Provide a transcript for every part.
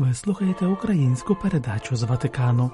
Ви слухаєте українську передачу з Ватикану.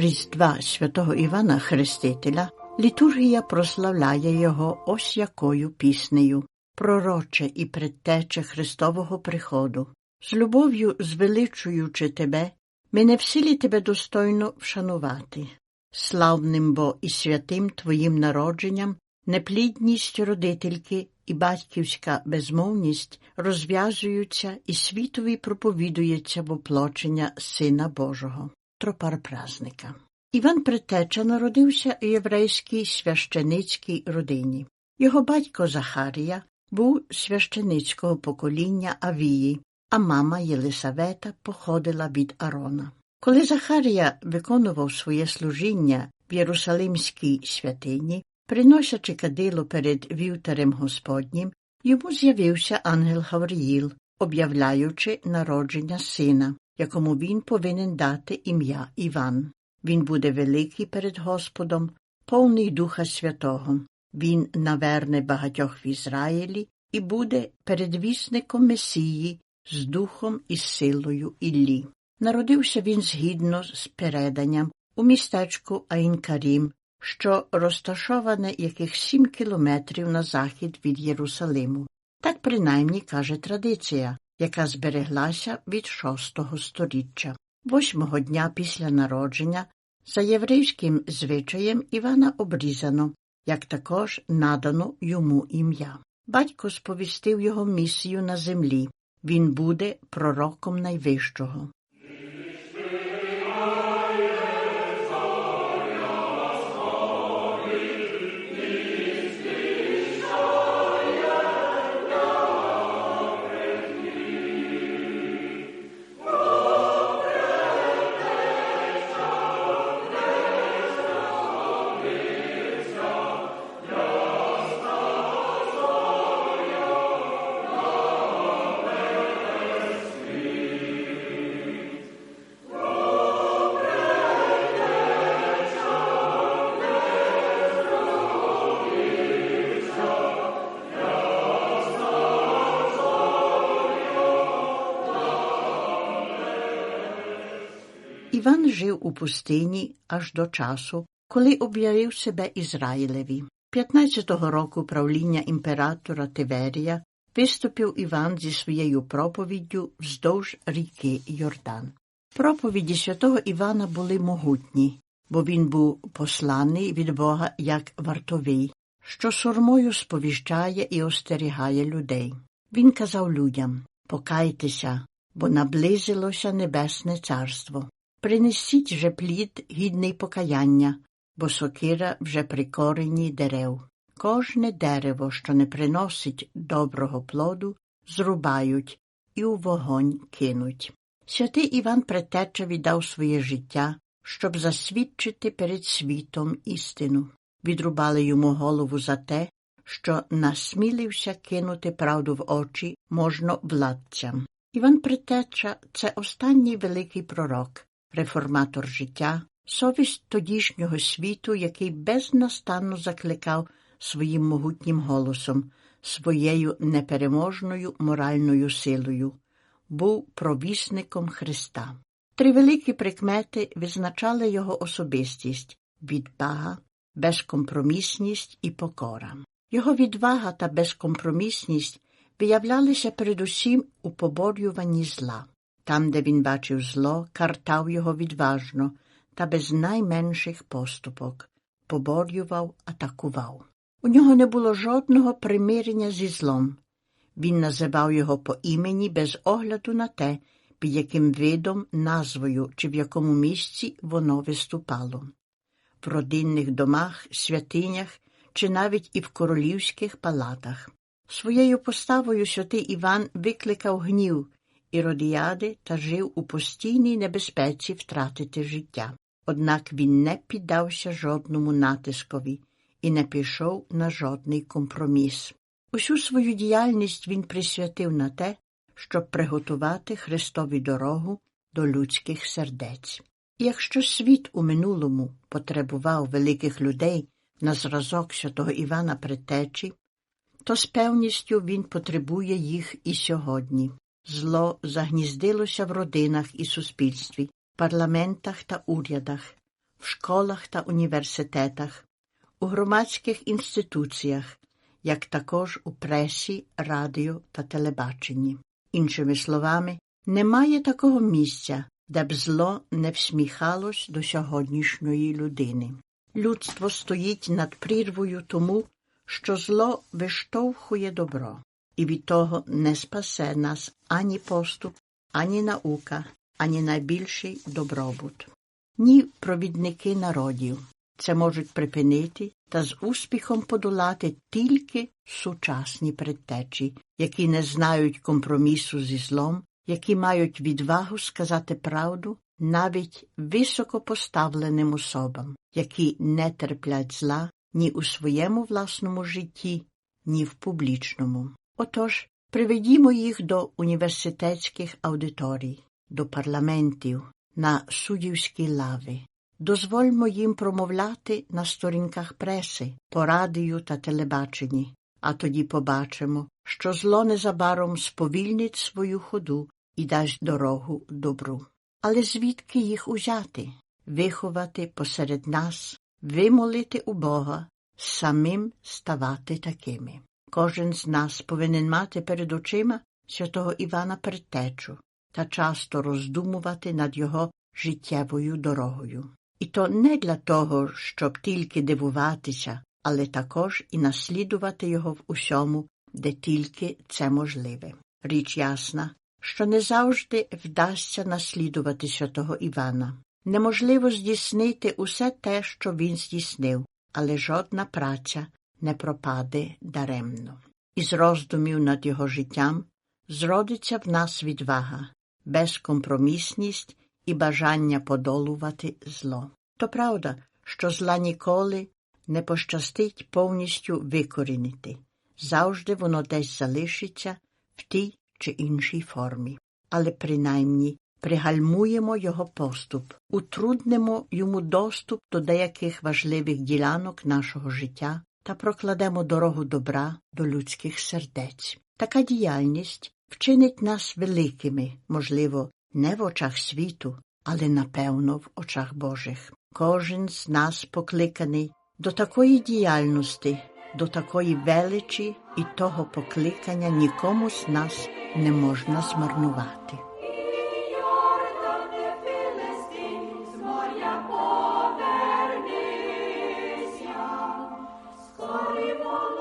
Різдва святого Івана Хрестителя літургія прославляє його ось якою піснею пророче і предтече Христового приходу. З любов'ю звеличуючи тебе, ми не в силі тебе достойно вшанувати. Славним бо і святим твоїм народженням неплідність родительки і батьківська безмовність розв'язуються і світові проповідується воплочення Сина Божого. Тропар празника. Іван Предтеча народився у єврейській священицькій родині. Його батько Захарія був священицького покоління Авії, а мама Єлисавета походила від Арона. Коли Захарія виконував своє служіння в Єрусалимській святині, приносячи кадило перед вівтарем Господнім, йому з'явився ангел Гавриїл, об'являючи народження сина, якому він повинен дати ім'я Іван. Він буде великий перед Господом, повний Духа Святого. Він наверне багатьох в Ізраїлі і буде передвісником Месії з духом і силою Іллі. Народився він згідно з переданням у містечку Аїнкарім, що розташоване яких сім кілометрів на захід від Єрусалиму. Так принаймні каже традиція, яка збереглася від шостого сторіччя. Восьмого дня після народження за єврейським звичаєм Івана обрізано, як також надано йому ім'я. Батько сповістив його місію на землі. Він буде пророком найвищого. Іван жив у пустині аж до часу, коли об'явив себе Ізраїлеві. 15-го року правління імператора Тиверія виступив Іван зі своєю проповіддю вздовж ріки Йордан. Проповіді святого Івана були могутні, бо він був посланий від Бога як вартовий, що сурмою сповіщає і остерігає людей. Він казав людям Покайтеся, бо наблизилося Небесне Царство. Принесіть же плід гідний покаяння, бо сокира вже при корені дерев. Кожне дерево, що не приносить доброго плоду, зрубають і у вогонь кинуть. Святий Іван Претеча віддав своє життя, щоб засвідчити перед світом істину. Відрубали йому голову за те, що насмілився кинути правду в очі можна владцям. Іван Претеча – це останній великий пророк, реформатор життя, совість тодішнього світу, який безнастанно закликав своїм могутнім голосом, своєю непереможною моральною силою, був провісником Христа. Три великі прикмети визначали його особистість відвага, безкомпромісність і покора. Його відвага та безкомпромісність виявлялися передусім у поборюванні зла. Там, де він бачив зло, картав його відважно та без найменших поступок, поборював, атакував. У нього не було жодного примирення зі злом. Він називав його по імені без огляду на те, під яким видом, назвою чи в якому місці воно виступало. В родинних домах, святинях чи навіть і в королівських палатах. Своєю поставою святий Іван викликав гнів іродіади та жив у постійній небезпеці втратити життя. Однак він не піддався жодному натискові і не пішов на жодний компроміс. Усю свою діяльність він присвятив на те, щоб приготувати Христові дорогу до людських сердець. Якщо світ у минулому потребував великих людей на зразок святого Івана Предтечі, то з певністю він потребує їх і сьогодні. Зло загніздилося в родинах і суспільстві, парламентах та урядах, в школах та університетах, у громадських інституціях, як також у пресі, радіо та телебаченні. Іншими словами, немає такого місця, де б зло не всміхалось до сьогоднішньої людини. Людство стоїть над прірвою тому, що зло виштовхує добро, і від того не спасе нас ані поступ, ані наука, ані найбільший добробут. Ні провідники народів це можуть припинити та з успіхом подолати тільки сучасні предтечі, які не знають компромісу зі злом, які мають відвагу сказати правду навіть високопоставленим особам, які не терплять зла ні у своєму власному житті, ні в публічному. Отож, приведімо їх до університетських аудиторій, до парламентів, на суддівські лави. Дозвольмо їм промовляти на сторінках преси, по радію та телебаченні, а тоді побачимо, що зло незабаром сповільнить свою ходу і дасть дорогу добру. Але звідки їх узяти, виховати посеред нас, вимолити у Бога, самим ставати такими? Кожен з нас повинен мати перед очима святого Івана Предтечу та часто роздумувати над його життєвою дорогою. І то не для того, щоб тільки дивуватися, але також і наслідувати його в усьому, де тільки це можливе. Річ ясна, що не завжди вдасться наслідувати святого Івана. Неможливо здійснити усе те, що він здійснив, але жодна праця не пропаде даремно. Із роздумів над його життям зродиться в нас відвага, безкомпромісність і бажання подолувати зло. То правда, що зла ніколи не пощастить повністю викорінити, завжди воно десь залишиться в тій чи іншій формі, але принаймні пригальмуємо його поступ, утруднимо йому доступ до деяких важливих ділянок нашого життя та прокладемо дорогу добра до людських сердець. Така діяльність вчинить нас великими, можливо, не в очах світу, але напевно в очах Божих. Кожен з нас покликаний до такої діяльності, до такої величі і того покликання нікому з нас не можна змарнувати.